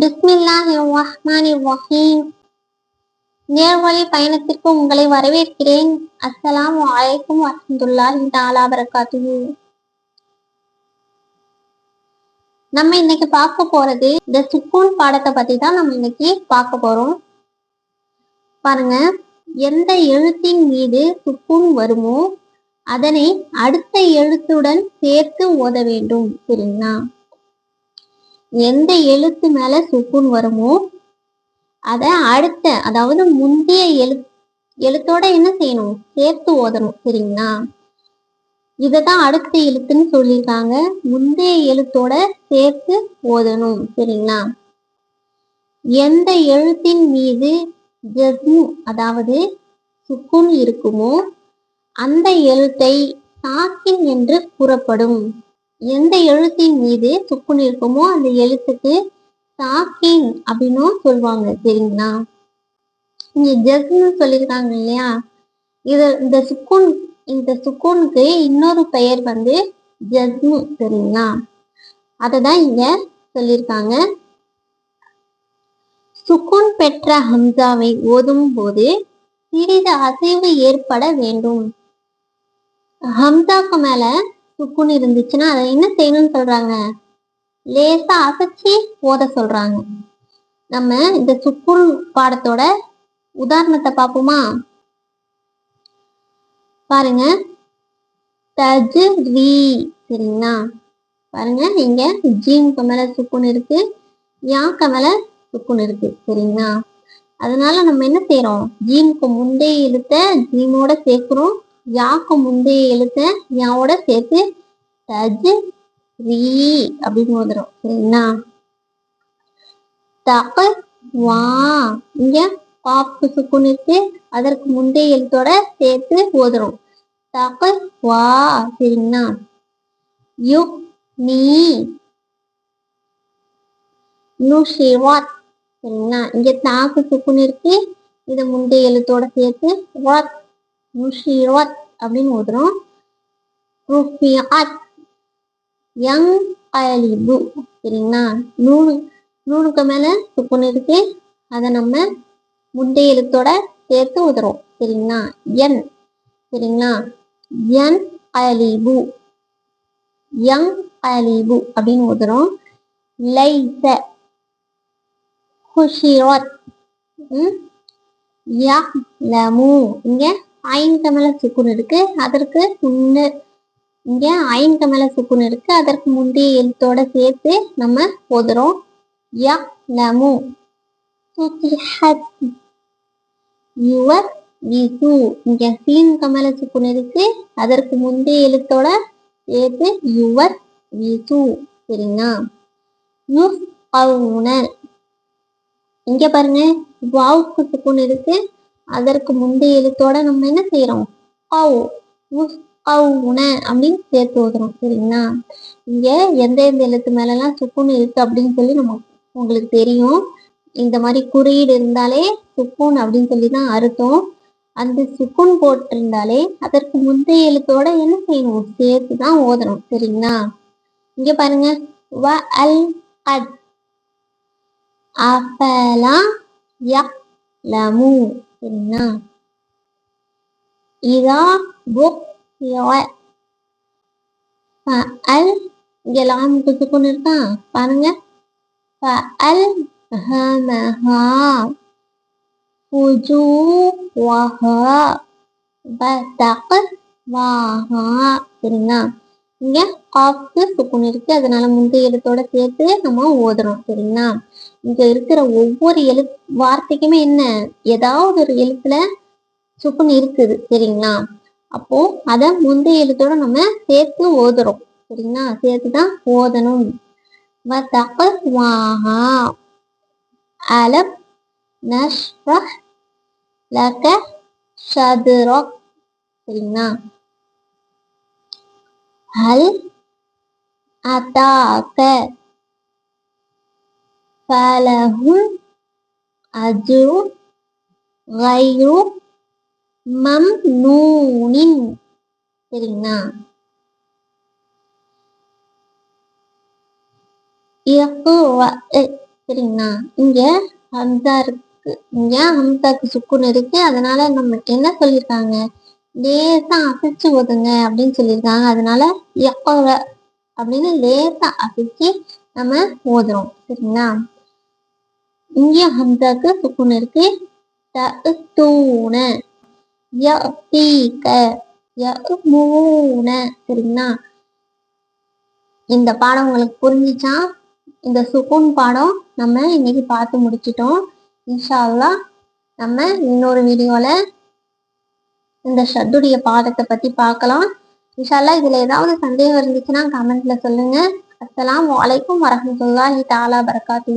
பிஸ்மில்லாஹி ரஹ்மானி ரஹீம் நேர்வழி பயணத்திற்கு உங்களை வரவேற்கிறேன். அஸ்ஸலாமு வலைக்கும் வரஹ்மத்துல்லாஹி தஆலா பரகாத்துஹு நம்ம இன்னைக்கு பார்க்க போறது இந்த சுக்கூன் பாடத்தை பத்தி தான் நம்ம இன்னைக்கு பார்க்க போறோம். பாருங்க எந்த எழுத்தின் மீது சுக்கூன் வருமோ அதனை அடுத்த எழுத்துடன் சேர்த்து ஓத வேண்டும். சரிங்களா? எந்த எழுத்து மேல சுக்குன் வருமோ அத அடுத்த அதாவது முந்தைய எழு எழுத்தோட என்ன செய்யணும்? சேர்த்து ஓதணும் சரிங்களா? இததான் அடுத்த எழுத்துன்னு சொல்லியிருக்காங்க. முந்தைய எழுத்தோட சேர்த்து ஓதணும் சரிங்களா? எந்த எழுத்தின் மீது ஜஸ்மு அதாவது சுக்குன் இருக்குமோ அந்த எழுத்தை சாக்கின் என்று கூறப்படும். எந்த எழுத்தின் மீது சுக்குன் இருக்குமோ அந்த எழுத்துக்கு சாக்கின் அப்படின்னும் சொல்லுவாங்க சரிங்களா? இங்க ஜஸ்னு சொல்லியிருக்காங்க இல்லையா? இது இந்த சுக்குன் இந்த சுக்குனுக்கு இன்னொரு பெயர் வந்து ஜஸ்மு சரிங்களா? அததான் இங்க சொல்லியிருக்காங்க. சுக்குன் பெற்ற ஹம்சாவை ஓதும் போது சிறிது அசைவு ஏற்பட வேண்டும். ஹம்சாக்கு மேல சுக்குன்னு இருந்துச்சுன்னா அதை என்ன செய்யணும்னு சொல்றாங்க? லேசா அசைச்சு ஓத சொல்றாங்க. நம்ம இந்த சுக்குன் பாடத்தோட உதாரணத்தை பார்ப்போமா? பாருங்க. தஜு ரீ சரிங்களா? பாருங்க இங்க ஜீமுக்கு மேல சுக்குன் இருக்கு யாக்க மேல சுக்குன் இருக்கு சரிங்களா? அதனால நம்ம என்ன செய்யறோம் ஜீனுக்கு முந்தைய இழுத்த ஜீமோட சேர்க்கிறோம். யாக்கு முந்தைய எழுத்த யாவோட சேர்த்து தஜ் ரீ அப்படின்னு வந்துடும் சரிங்களா? தக வா. இங்க பாப்பு சுக்குன் இருக்கு. அதற்கு முந்தைய எழுத்தோட சேர்த்து ஓதுறோம். தக வா. சரிங்களா? யு நீ நுஷிவாத் சரிங்களா? இங்க தாக்கு சுக்குன் இருக்கு. இதை முந்தைய எழுத்தோட சேர்த்து வாத் நுஷிவாத் அப்படின்னு ஓதுறோம். ருஃபியாத் யங் அலிபு. சரிங்களா? நூணு நூறுக்கு மேலே சுக்குன் இருக்கு. அதை நம்ம முந்தைய எழுத்தோட சேர்த்து உதறோம் சரிங்களா? என். சரிங்களா? என் அலிபு. யங் அலிபு அப்படின்னு உதறோம் லைச. ஹுஷிரத். யலமு இங்கே ஐந்து மேல சுக்குன் இருக்கு. அதற்கு முன்ன இங்க ஐந்து மேல சுக்குன் இருக்கு. அதற்கு முந்தைய எழுத்தோட சேர்த்து நம்ம ஓதுறோம். ய நமு யுவர் விசு. இங்க சீன் கமல சுக்குன் இருக்கு. அதற்கு முந்தைய எழுத்தோட சேர்த்து யுவர் விசு. சரிங்களா? யுஸ் அவுன இங்க பாருங்க. வாவுக்கு சுக்குன் இருக்கு. அதற்கு முந்தைய எழுத்தோட நம்ம என்ன செய்யறோம் ஔ உஸ் அவுன அப்படின்னு சேர்த்து ஓதுறோம் சரிங்களா? இங்க எந்த எந்த எழுத்து மேலெல்லாம் சுக்குன்னு இருக்கு அப்படின்னு சொல்லி நம்ம உங்களுக்கு தெரியும். இந்த மாதிரி குறியீடு இருந்தாலே சுக்குன் அப்படின்னு சொல்லி தான் அர்த்தம். அந்த சுக்குன் போட்டிருந்தாலே அதற்கு முந்தைய எழுத்தோட என்ன செய்யணும்? சேர்த்து தான் ஓதணும் சரிங்களா? இங்க பாருங்க. வ அல் அட். அஃபலா யலமு சரிங்களா இதா புக் ஃபஅல் இங்க லாமுக்கு சுக்குன் இருக்கா பாருங்க ஃபஅல் ஹமஹா ஃபுஜூவஹா பதக் வாஹா சரிங்களா இங்க காஃப்க்கு சுக்குன் இருக்கு. அதனால முந்தைய எழுத்தோட சேர்த்து நம்ம ஓதுறோம் சரிங்களா? இங்க இருக்கிற ஒவ்வொரு எழு வார்த்தைக்குமே என்ன? ஏதாவது ஒரு எழுத்துல சுக்குன் இருக்குது. சரிங்களா? அப்போ அத முந்தைய எழுத்தோட நம்ம சேர்த்து ஓதுறோம். சரிங்களா? சேர்த்து தான் ஓதணும். வதகஸ்வாஹா. அலப் நஷ்ரஹ் லக ஷதுரக். சரிங்களா? ஹல் அதாக்க ஃபலஹும் அஜ்ரு மம் மம்னூனின். சரிங்களா? சரிங்களா? இங்க ஹம்சா இருக்கு. இங்க ஹம்சாக்கு சுக்குன்னு இருக்கு. அதனால நமக்கு என்ன சொல்லியிருக்காங்க லேசா அசைச்சு ஓதுங்க அப்படின்னு சொல்லியிருக்காங்க. அதனால எப்போ அப்படின்னு லேசா அசைச்சு நம்ம ஓதுறோம் சரிங்களா? இங்கேயும் ஹம்சாக்கு சுக்குன் இருக்கு. தூண ய மூண சரிங்களா? இந்த பாடம் உங்களுக்கு புரிஞ்சிச்சா? இந்த சுகுன் பாடம் நம்ம இன்னைக்கு பார்த்து முடிச்சிட்டோம். இன்ஷா நம்ம இன்னொரு வீடியோவில் இந்த ஷட்டுடைய பாடத்தை பத்தி பார்க்கலாம். இன்ஷால்லா இதுல ஏதாவது சந்தேகம் இருந்துச்சுன்னா கமெண்ட்ல சொல்லுங்க. அஸ்ஸலாமு அலைக்கும் வரஹ்மத்துல்லாஹி தாலா பரகாத்து